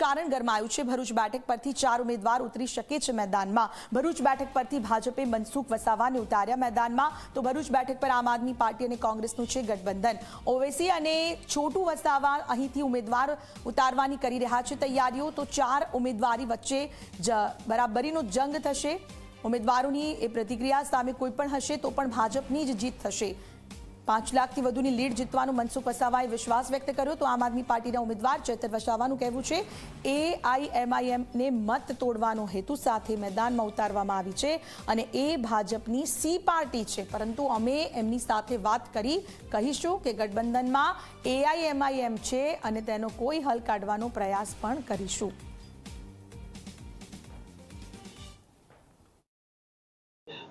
રાજકારણ ગરમાયું છે. ભરૂચ બેઠક પરથી ચાર ઉમેદવાર ઉતરી શકે છે મેદાનમાં. ભરૂચ બેઠક પરથી ભાજપે મનસુખ વસાવાને ઉતાર્યા મેદાનમાં. તો ભરૂચ બેઠક પર આમ આદમી પાર્ટી અને કોંગ્રેસનું છે ગઠબંધન. ઓવેસી અને છોટુ વસાવા અહીંથી ઉમેદવાર ઉતારવાની કરી રહ્યા છે તૈયારીઓ. તો ચાર ઉમેદવારી વચ્ચે બરાબરીનો જંગ થશે. ઉમેદવારોની એ પ્રતિક્રિયા સામે કોઈ પણ હશે તો પણ ભાજપની જ જીત થશે. પાંચ લાખથી વધુની લીડ જીતવાનો મનસુખ વસાવાએ વિશ્વાસ વ્યક્ત કર્યો તો આમ આદમી પાર્ટીના ઉમેદવાર ચેતર વસાવાનું કહેવું છે એઆઈએમઆઈએમને મત તોડવાનો હેતુ સાથે મેદાનમાં ઉતારવામાં આવી છે અને એ ભાજપની સી પાર્ટી છે. પરંતુ અમે એમની સાથે વાત કરી, કહીશું કે ગઠબંધનમાં એઆઈએમઆઈએમ છે અને તેનો કોઈ હલ કાઢવાનો પ્રયાસ પણ કરીશું.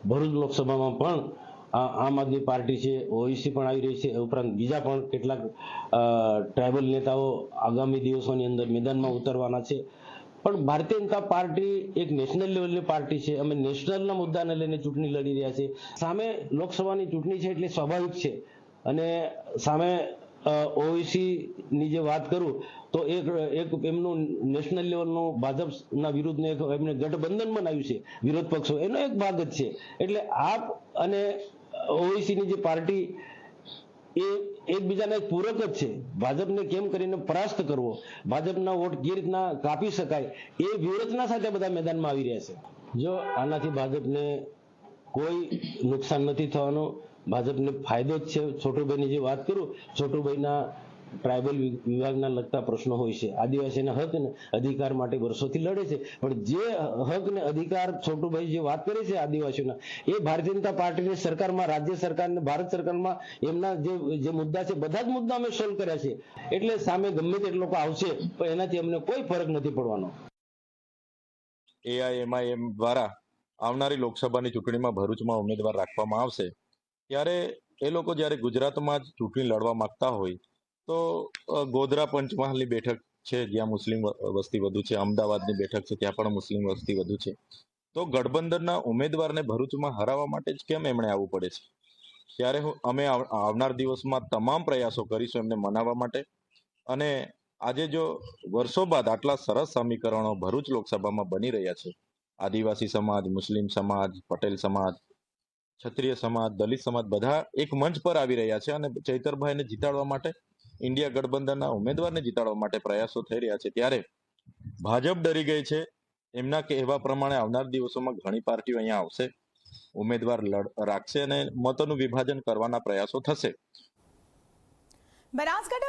ભરૂચ લોકસભામાં પણ આમ આદમી પાર્ટી છે ઓઈસી પણ આવી રહી છે ઉપરાંત બીજા પણ કેટલાક ટ્રાઇબલ નેતાઓ આગામી દિવસોની અંદર મેદાનમાં ઉતરવાના છે. પણ ભારતીય જનતા પાર્ટી એક નેશનલ લેવલની પાર્ટી છે. અમે નેશનલના મુદ્દાને લઈને ચૂંટણી લડી રહ્યા છે સામે લોકસભાની ચૂંટણી છે એટલે સ્વાભાવિક છે. અને સામે ઓવીસીની જે વાત કરું, તો એક એક એમનું નેશનલ લેવલનું ભાજપના વિરુદ્ધનું એક એમને ગઠબંધન બનાવ્યું છે, વિરોધ પક્ષો. એનો એક ભાગ જ છે. એટલે આપ અને ઓઈસીની જે પાર્ટી એ એકબીજાના એક પૂરક જ છે. ભાજપને કેમ કરીને પરાસ્ત કરવો? ભાજપના વોટ કેવી રીતના કાપી શકાય? એ વ્યૂહરચના સાથે બધા મેદાનમાં આવી રહ્યા છે. જો આનાથી ભાજપને કોઈ નુકસાન નથી થવાનું, ભાજપને ફાયદો જ છે. છોટુભાઈની જે વાત કરું, છોટુભાઈના ટ્રાઇબલ વિભાગના લગતા પ્રશ્નો હોય છે. આદિવાસીના હક ને અધિકાર માટે વર્ષોથી લડે છે. પણ જે હક ને અધિકાર છોટુભાઈ જે વાત કરે છે આદિવાસીઓના, એ ભારતીય જનતા પાર્ટીની સરકારમાં, રાજ્ય સરકાર ને ભારત સરકારમાં એમના જે જે મુદ્દા છે, બધા જ મુદ્દા અમે સોલ્વ કર્યા છે. એટલે સામે ગમે તે લોકો આવશે, પણ એનાથી અમને કોઈ ફરક નથી પડવાનો. એઆઈએમઆઈએમ દ્વારા આવનારી લોકસભાની ચૂંટણીમાં ભરૂચમાં ઉમેદવાર રાખવામાં આવશે. ત્યારે એ લોકો જ્યારે ગુજરાતમાં જ ચૂંટણી લડવા માંગતા હોય તો ગોધરા પંચમહાલની બેઠક છે, જ્યાં મુસ્લિમ વસ્તી વધુ છે, અમદાવાદની બેઠક છે, ત્યાં પણ મુસ્લિમ વસ્તી વધુ છે. તો ગઠબંધનના ઉમેદવારને ભરૂચમાં હરાવવા માટે જ કેમ એમણે આવવું પડે છે? ત્યારે હું, અમે આવનાર દિવસમાં તમામ પ્રયાસો કરીશું એમને મનાવવા માટે. અને આજે જો વર્ષો બાદ આટલા સરસ સમીકરણો ભરૂચ લોકસભામાં બની રહ્યા છે. આદિવાસી સમાજ, મુસ્લિમ સમાજ, પટેલ સમાજ, ક્ષત્રિય સમાજ, દલિત સમાજ, બધા એક મંચ પર આવી રહ્યા છે અને ચૈતરભાઈને જીતાડવા માટે ઇન્ડિયા ગઠબંધનના ઉમેદવારને જીતાડવા માટે પ્રયાસો થઈ રહ્યા છે. ત્યારે ભાજપ ડરી ગઈ છે. એમના કહેવા પ્રમાણે આવનાર દિવસોમાં ઘણી પાર્ટીઓ અહીંયા આવશે. ઉમેદવાર રાખશે અને મતોનું વિભાજન કરવાના પ્રયાસો થશે. બનાસકાંઠા